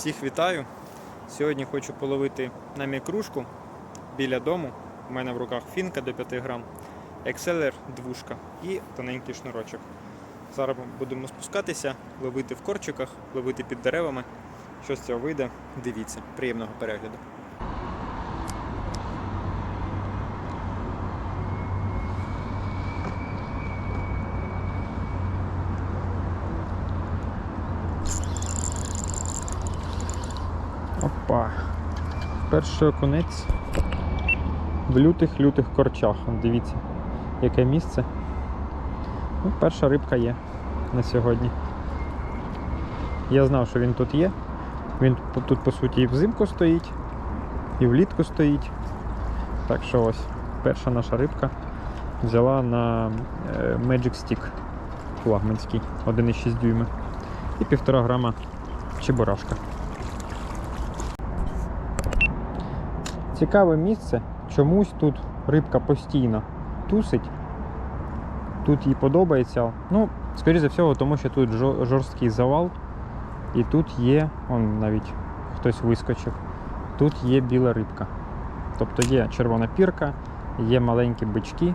Всіх вітаю! Сьогодні хочу половити на мікрушку біля дому. У мене в руках фінка до 5 грам, екселер двушка і тоненький шнурочок. Зараз будемо спускатися, ловити в корчиках, ловити під деревами. Що з цього вийде, дивіться. Приємного перегляду. Опа. Перший окунець в лютих-лютих корчах. Дивіться, яке місце. Ну, перша рибка є на сьогодні. Я знав, що він тут є. Він тут, по суті, і взимку стоїть, і влітку стоїть. Так що ось, перша наша рибка взяла на е, Magic Stick флагманський 1,6 дюйми. І 1,5 грама чебурашка. Цікаве місце. Чомусь тут рибка постійно тусить. Тут їй подобається. Ну, скоріше за всього, тому що тут жорсткий завал. І тут є, он навіть хтось вискочив. Тут є біла рибка. Тобто є червона пірка, є маленькі бички,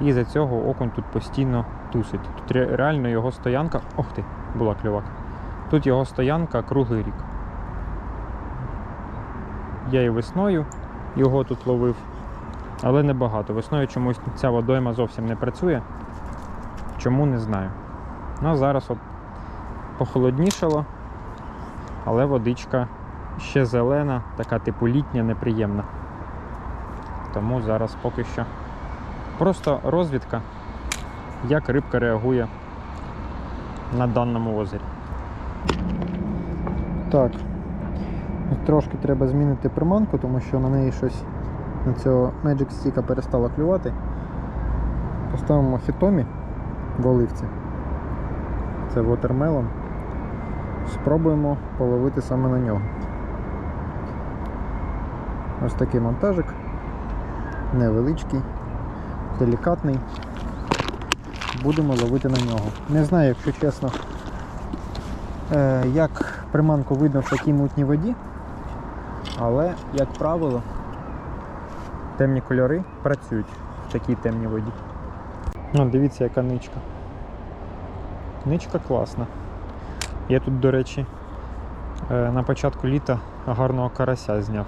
і за цього окунь тут постійно тусить. Тут реально його стоянка. Ох ти, була клювака. Тут його стоянка круглий рік. Я і весною його тут ловив, але небагато. Весною чомусь ця водойма зовсім не працює. Чому не знаю. Ну зараз от похолоднішало, але водичка ще зелена, така типу літня, неприємна. Тому зараз поки що просто розвідка, як рибка реагує на даному озері. Так, Трошки треба змінити приманку, тому що на неї щось на цього Magic Stick перестало клювати. Поставимо хітомі в оливці. Це Watermelon. Спробуємо половити саме на нього. Ось такий монтажик. Невеличкий, делікатний. Будемо ловити на нього. Не знаю, якщо чесно, е, як приманку видно в такій мутній воді. Але, як правило, темні кольори працюють в такій темній воді. О, дивіться, яка ничка. Ничка класна. Я тут, до речі, е, на початку літа гарного карася зняв.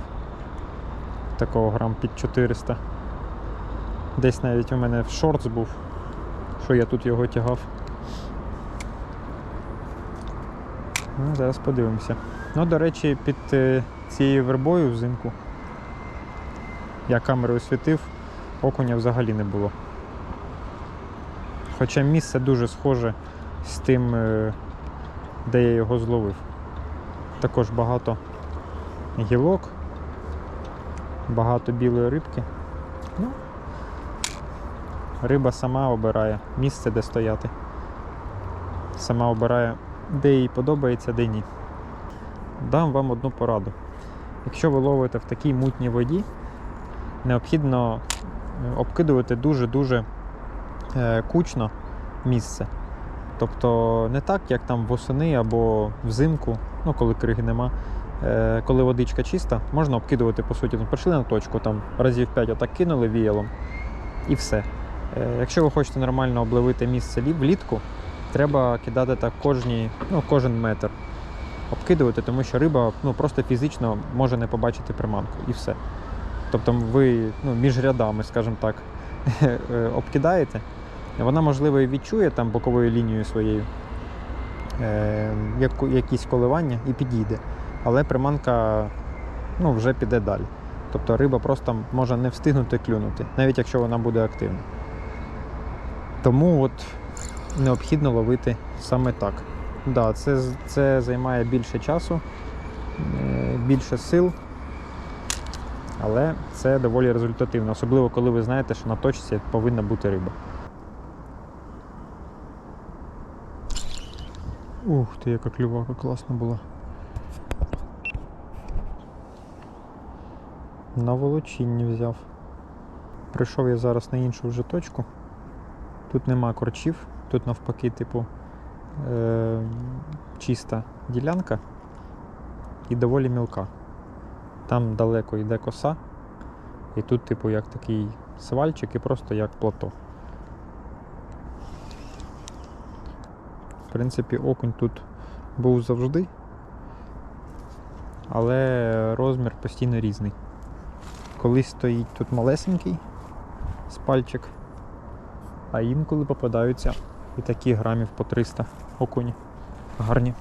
Такого грам під 400. Десь навіть у мене в шортс був, що я тут його тягав. Ну, зараз подивимося. Ну, до речі, під е, цією вербою взимку я камерою світив, окуня взагалі не було. Хоча місце дуже схоже з тим, е, де я його зловив. Також багато гілок, багато білої рибки. Ну, риба сама обирає місце, де стояти. Сама обирає, де їй подобається, де ні. Дам вам одну пораду. Якщо ви ловите в такій мутній воді, необхідно е, обкидувати дуже-дуже е, кучно місце. Тобто не так, як там восени або взимку, ну коли криги нема. Е, Коли водичка чиста, можна обкидувати, по суті, ну, прийшли на точку, там разів 5 отак кинули віялом і все. Якщо ви хочете нормально обловити місце влітку, треба кидати так кожні, ну, кожен метр обкидувати, тому що риба ну, просто фізично може не побачити приманку і все. Тобто ви ну, між рядами, скажімо так, е, обкидаєте, вона, можливо, і відчує там боковою лінією своєю е, якісь коливання і підійде. Але приманка ну, вже піде далі. Тобто риба просто може не встигнути клюнути, навіть якщо вона буде активна. Тому от необхідно ловити саме так. Да, це, це займає більше часу, е, більше сил, але це доволі результативно, особливо коли ви знаєте, що на точці повинна бути риба. Ух ти, яка клювака класна була. На волочінні взяв. Прийшов я зараз на іншу вже точку. Тут нема корчів, тут навпаки, типу, е- чиста ділянка. і доволі мілка. Там далеко йде коса, і тут, типу, як такий свальчик і просто як плато. В принципі, окунь тут був завжди, але розмір постійно різний. Колись стоїть тут малесенький спальчик, а інколи попадаються і такі грамів по 300 окуні. Гарні.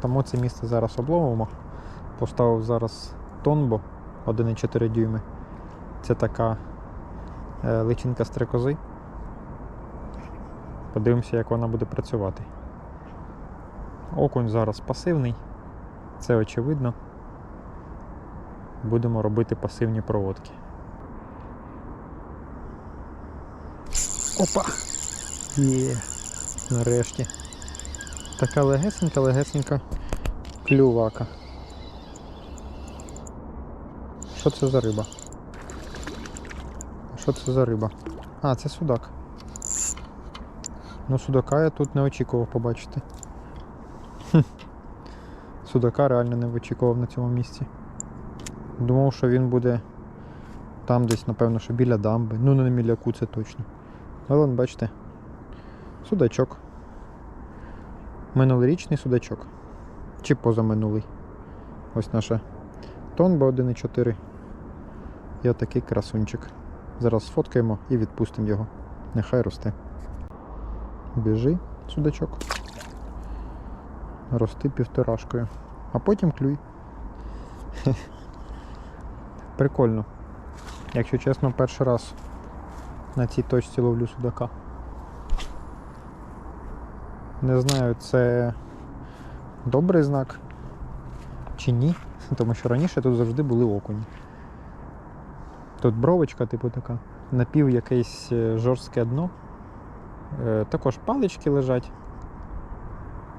Тому це місце зараз обловимо. Поставив зараз тонбо 1,4 дюйми. Це така е, личинка стрекози. Подивимося, як вона буде працювати. Окунь зараз пасивний, це очевидно. Будемо робити пасивні проводки. Опа! Є, нарешті. Така легесенька, легесенька клювака. Що це за риба? Що це за риба? А, це судак. Ну, судака я тут не очікував побачити. Судака реально не очікував на цьому місці. Думав, що він буде там десь, напевно, що біля дамби. Ну, не на міляку, це точно. Але вон, бачите, судачок. Минулорічний судачок. Чи позаминулий. Ось наша тонба 1,4. І отакий красунчик. Зараз сфоткаємо і відпустимо його. Нехай росте. Біжи, судачок. Рости півторашкою. А потім клюй. Прикольно. Якщо чесно, перший раз на цій точці ловлю судака. Не знаю, це добрий знак чи ні, тому що раніше тут завжди були окуні. Тут бровочка, типу така, напів якесь е, жорстке дно. Е, Також палички лежать.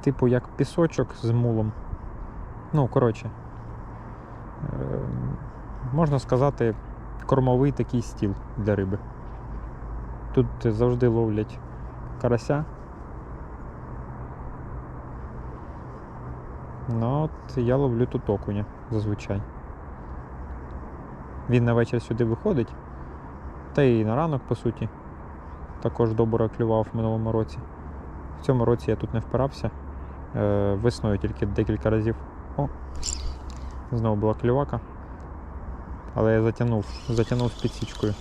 Типу як пісочок з мулом. Ну, коротше. Е, Можна сказати, кормовий такий стіл для риби. Тут завжди ловлять карася. Ну, от я ловлю тут окуня зазвичай. Він на вечір сюди виходить, та і на ранок, по суті. Також добре клював в минулому році. В цьому році я тут не впирався. Е, весною тільки декілька разів. О! Знову була клювака. Але я затягнув, затягнув з підсічкою.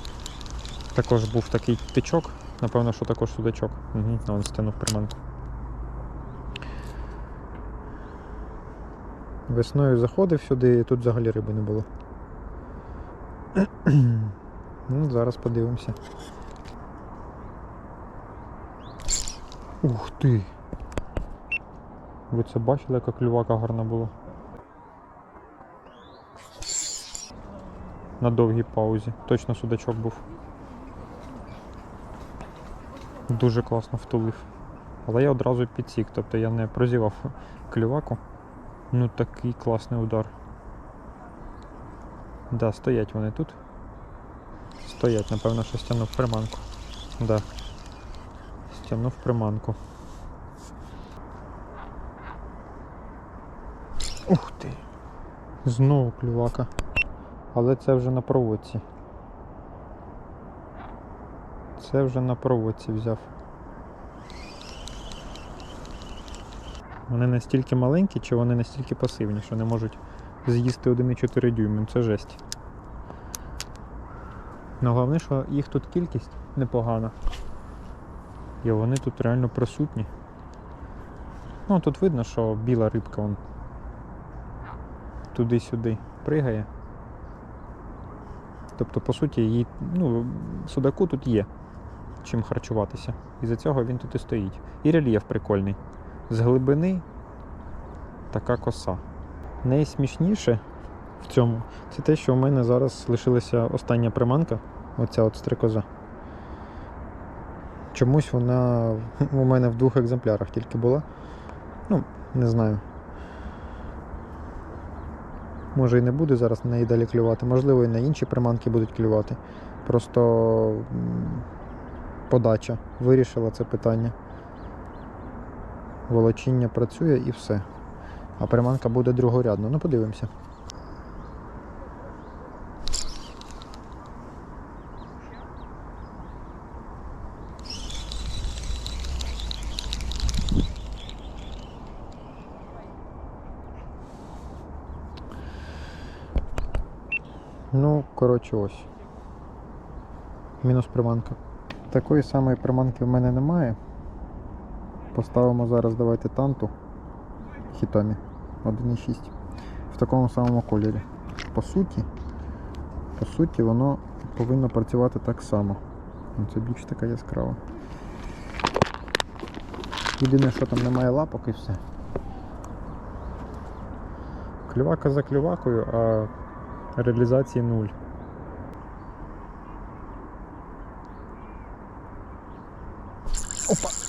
Також був такий тичок, напевно, що також судачок. Угу, а він стягнув приманку. Весною заходив сюди і тут взагалі риби не було. ну, зараз подивимося. Ух ти! Ви це бачили, яка клювака гарна була? На довгій паузі. Точно судачок був. Дуже класно втулив. Але я одразу підсік, тобто я не прозівав клюваку. Ну такий класний удар. Да, стоять вони тут. Стоять, напевно, що стягнув приманку. Да. Стягнув приманку. Ух ти! Знову клювака. Але це вже на проводці. Це вже на проводці взяв. Вони настільки маленькі, чи вони настільки пасивні, що не можуть з'їсти 1,4 дюйми. Це жесть. Ну головне, що їх тут кількість непогана. І вони тут реально присутні. Ну тут видно, що біла рибка вон туди-сюди пригає. Тобто, по суті, їй, ну, судаку тут є чим харчуватися. І за цього він тут і стоїть. І рельєф прикольний. З глибини така коса. Найсмішніше в цьому це те, що у мене зараз лишилася остання приманка, оця от стрикоза. Чомусь вона у мене в двох екземплярах тільки була. Ну, не знаю. Може і не буде зараз на неї далі клювати, можливо, і на інші приманки будуть клювати. Просто подача вирішила це питання. волочіння працює і все. А приманка буде другорядна. Ну, подивимося. Ну, коротше, ось. Мінус приманка. Такої самої приманки в мене немає. Поставимо зараз давайте танту хітомі 1.6 в такому самому кольорі. По суті, по суті, воно повинно працювати так само. Ну, Це більш така яскрава. Єдине, що там немає лапок і все. Клювака за клювакою, а реалізації нуль.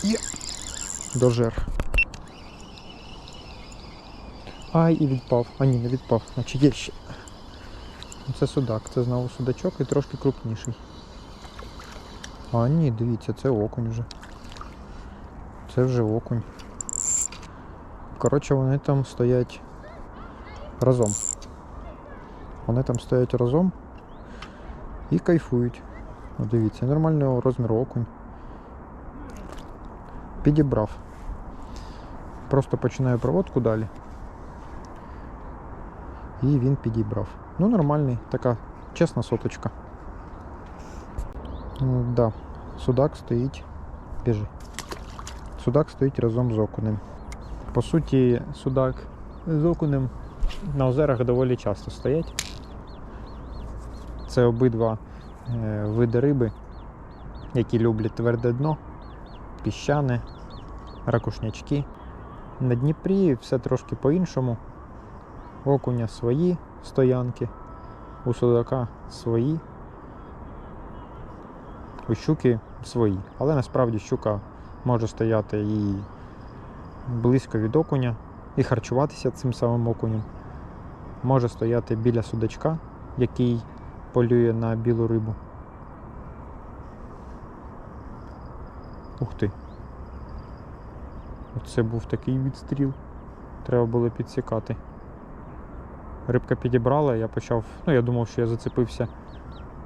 Є! Дожер. Ай, і відпав. А ні, не відпав. Значить є ще. Ну, Це судак, це знову судачок і трошки крупніший. А ні, дивіться, це окунь вже. Це вже окунь. Коротше, вони там стоять разом. Вони там стоять разом і кайфують. О, дивіться, нормального розміру окунь. Підібрав. Просто починаю проводку далі. І він підібрав. Ну, нормальний, така чесна соточка. Да, судак стоїть. Біжи. Судак стоїть разом з окунем. По суті, судак з окунем на озерах доволі часто стоять. Це обидва е, види риби, які люблять тверде дно, піщане, ракушнячки. На Дніпрі все трошки по-іншому. Окуня свої стоянки, у судака свої, у щуки свої. Але насправді щука може стояти і близько від окуня і харчуватися цим самим окунем. Може стояти біля судачка, який полює на білу рибу. Ух ти. Оце був такий відстріл. Треба було підсікати. Рибка підібрала, я почав. Ну, я думав, що я зацепився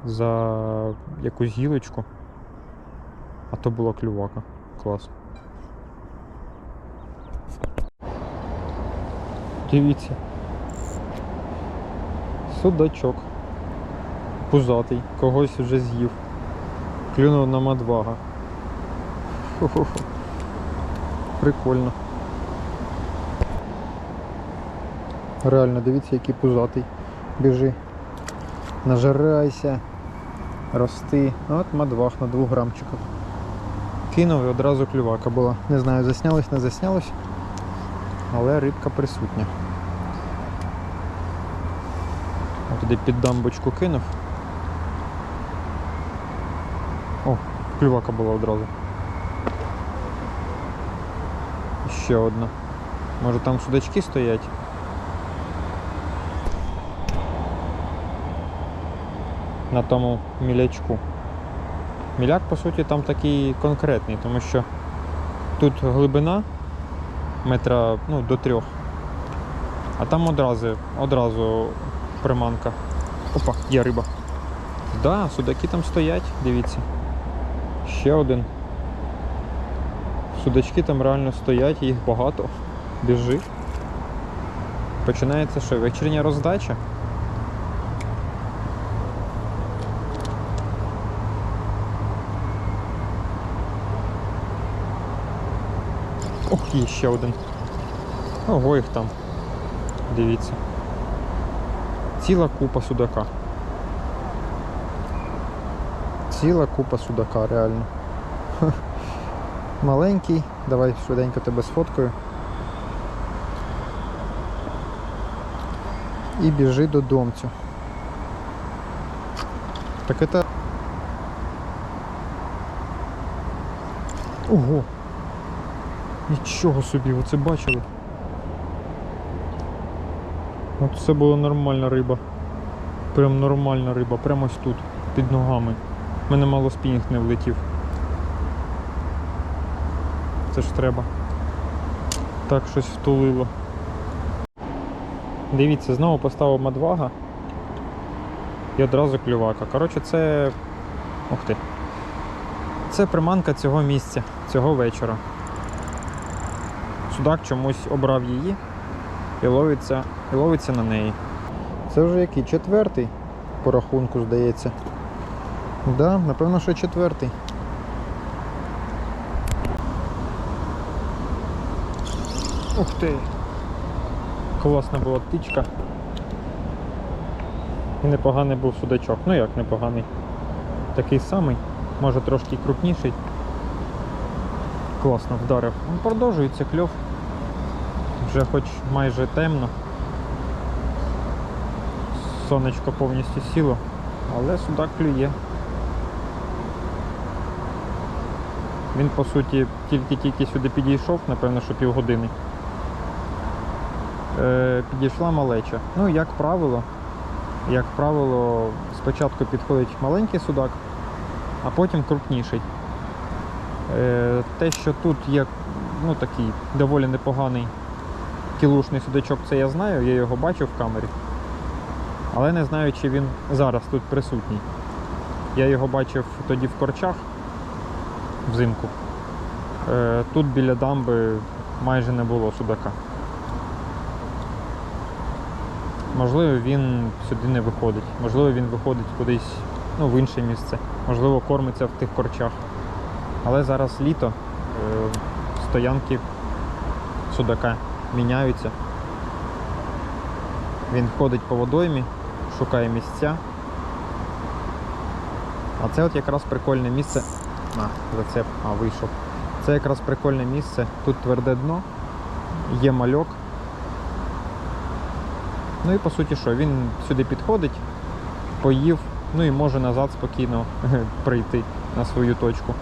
за якусь гілочку. А то була клювака. Клас. Дивіться. Судачок. Пузатий. Когось вже з'їв. Клюнув на мадвага. Хо-хо-хо. Прикольно. Реально, дивіться, який пузатий. Біжи. Нажирайся. Рости. От мадвах на 2 грамчиках. Кинув і одразу клювака була. Не знаю, заснялось, не заснялось. Але рибка присутня. От туди під дамбочку кинув. О, клювака була одразу. Ще одна. Може там судачки стоять? На тому мілячку. Міляк, по суті, там такий конкретний, тому що тут глибина метра ну, до трьох. А там одразу, одразу приманка. Опа, є риба. Да, судаки там стоять, дивіться. Ще один. Судачки там реально стоять, їх багато. Біжи. Починається що? Вечірня роздача. Ох, є ще один. Ого, їх там. Дивіться. Ціла купа судака. Ціла купа судака, реально. Маленький. Давай швиденько тебе сфоткаю. І біжи до домцю. Так это. Ого! Нічого собі, ви це бачили? От це була нормальна риба. Прям нормальна риба, прямо ось тут, під ногами. У мене мало спінінг не влетів. Це ж треба. Так щось втулило. Дивіться, знову поставив мадвага. І одразу клювака. Коротше, це. Ух ти. Це приманка цього місця, цього вечора. Судак чомусь обрав її і ловиться, і ловиться на неї. Це вже який? Четвертий по рахунку, здається. Да, напевно, що четвертий. Ух ти! Класна була птичка. І непоганий був судачок. Ну як непоганий. Такий самий, може трошки крупніший. Класно вдарив. Ну, Продовжується кльов. Вже хоч майже темно. Сонечко повністю сіло, але судак клює. Він по суті тільки-тільки сюди підійшов, напевно, що півгодини. Е, підійшла малеча. Ну, як правило, як правило, спочатку підходить маленький судак, а потім крупніший. Е, те, що тут є ну, такий доволі непоганий кілушний судачок, це я знаю, я його бачив в камері. Але не знаю, чи він зараз тут присутній. Я його бачив тоді в корчах взимку. Е, тут біля дамби майже не було судака. Можливо, він сюди не виходить. Можливо, він виходить кудись ну, в інше місце. Можливо, кормиться в тих корчах. Але зараз літо, е, стоянки судака міняються. Він ходить по водоймі, шукає місця. А це от якраз прикольне місце. А, зацеп, а, вийшов. Це якраз прикольне місце. Тут тверде дно, є мальок. Ну і по суті що, він сюди підходить, поїв, ну і може назад спокійно прийти на свою точку.